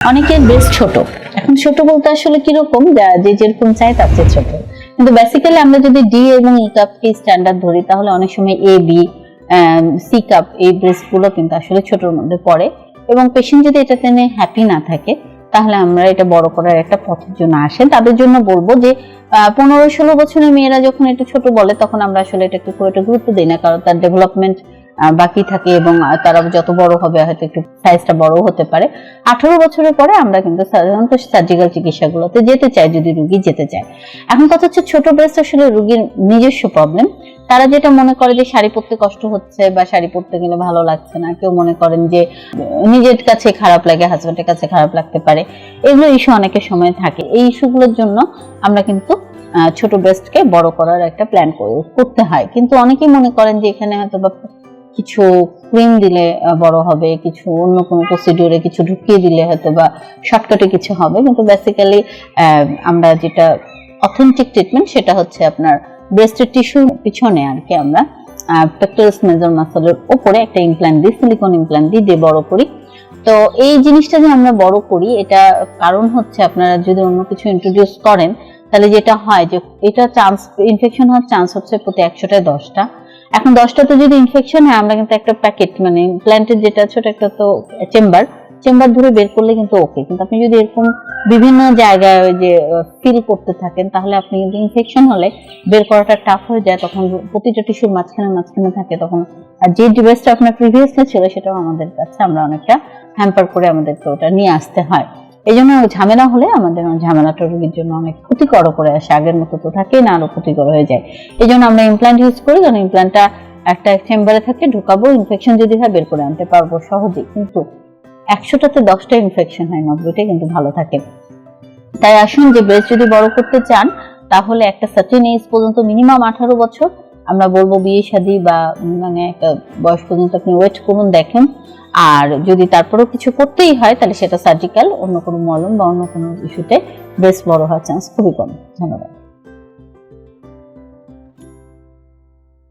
অনেকের বেশ ছোট। এখন ছোট বলতে আসলে কীরকম? যা- যে যেরকম চায় তার চেয়ে ছোট। কিন্তু বেসিক্যালি আমরা যদি ডি এবং ই কাপকে স্ট্যান্ডার্ড ধরি, তাহলে অনেক সময় এ বি সি কাপ এই ব্রেস্টগুলো কিন্তু আসলে ছোটর মধ্যে পড়ে। এবং পেশেন্ট যদি এটাতে নিয়ে হ্যাপি না থাকে, তাহলে আমরা এটা বড় করার একটা পথের জন্য আসে। তাদের জন্য বলব যে পনেরো ষোলো বছরের মেয়েরা যখন একটু ছোট বলে, তখন আমরা আসলে এটাকে খুব একটা গুরুত্ব দিই না, কারণ তার ডেভেলপমেন্ট বাকি থাকে এবং তারা যত বড় হবে, হয়তো একটু সাইজটা বড় হতে পারে। আঠারো বছরের পরে আমরা কিন্তু সাধারণত সার্জিক্যাল চিকিৎসাগুলোতে যেতে চাই যদি রুগী যেতে চায়। এখন কথা হচ্ছে ছোট ব্রেস্ট আসলে রুগীর নিজস্ব প্রবলেম তারা যেটা মনে করে যে শাড়ি পরতে কষ্ট হচ্ছে বা শাড়ি পরতে গেলে ভালো লাগছে না, কেউ মনে করেন যে নিজের কাছে খারাপ লাগে হাজব্যান্ডের কাছে খারাপ লাগতে পারে, এগুলো ইস্যু অনেকের সময় থাকে। এই ইস্যুগুলোর জন্য আমরা কিন্তু ছোট ব্রেস্টকে বড় করার একটা প্ল্যান করতে হয়। কিন্তু অনেকেই মনে করেন যে এখানে হয়তো বা কিছু ক্রিম দিলে বড় হবে, কিছু অন্য কোনো প্রসিডিউরে কিছু ঢুকিয়ে দিলে হয়তো বা শর্টকাটে কিছু হবে, কিন্তু বেসিক্যালি আমরা যেটা অথেন্টিক ট্রিটমেন্ট সেটা হচ্ছে আপনার ব্রেস্টের টিস্যুর পিছনে আর কি আমরা পেক্টোরাস মেজর মাসলের ওপরে একটা ইমপ্ল্যান্ট দিই সিলিকন ইমপ্ল্যান্ট দিই, দিয়ে বড় করি। তো এই জিনিসটা যে আমরা বড় করি, এটা কারণ হচ্ছে আপনারা যদি অন্য কিছু ইন্ট্রোডিউস করেন, তাহলে যেটা হয় যে এটা চান্স ইনফেকশন হওয়ার চান্স হচ্ছে প্রতি একশোটায় দশটা। এখন দশটাতে যদি ইনফেকশন হয়, আমরা কিন্তু একটা প্যাকেট মানে প্ল্যান্টের যেটা ছোট একটা তো চেম্বার চেম্বার ধরে বের করলে কিন্তু ওকে কিন্তু আপনি যদি এরকম বিভিন্ন জায়গায় ওই যে ফিল করতে থাকেন, তাহলে আপনি কিন্তু ইনফেকশন হলে বের করাটা টাফ হয়ে যায়। তখন প্রতিটা টিস্যুর মাঝখানে মাঝখানে থাকে। তখন আর যে ডিভাইসটা আপনার প্রিভিয়াসলি ছিল, সেটাও আমাদের কাছে আমরা অনেকটা হ্যাম্পার করে আমাদেরকে ওটা নিয়ে আসতে হয়। এই জন্য ঝামেলা হলে আমাদের ঝামেলাটা রোগীর জন্য অনেক ক্ষতিকর করে আসে। আগের মতো তো থাকে না, আরও ক্ষতিকর হয়ে যায়। এই জন্য আমরা ইমপ্ল্যান্ট ইউজ করি, কারণ ইমপ্ল্যান্টটা একটা চেম্বারে থাকে, ঢুকাবো ইনফেকশন যদি হয় বের করে আনতে পারব সহজেই। কিন্তু একশোটাতে দশটা ইনফেকশন হয় নব্বইটা কিন্তু ভালো থাকে। তাই আসুন যে ব্রেস্ট যদি বড় করতে চান, তাহলে একটা সার্টেন এজ পর্যন্ত মিনিমাম আঠারো বছর আমরা বলব বিয়ে শাদী বা মানে একটা বয়স পর্যন্ত আপনি ওয়েট করুন, দেখেন। আর যদি তারপরেও কিছু করতেই হয়, তাহলে সেটা সার্জিক্যাল অন্য কোনো মলম বা অন্য কোনো ইস্যুতে বেশ বড় হওয়ার চান্স খুবই কম। ধন্যবাদ।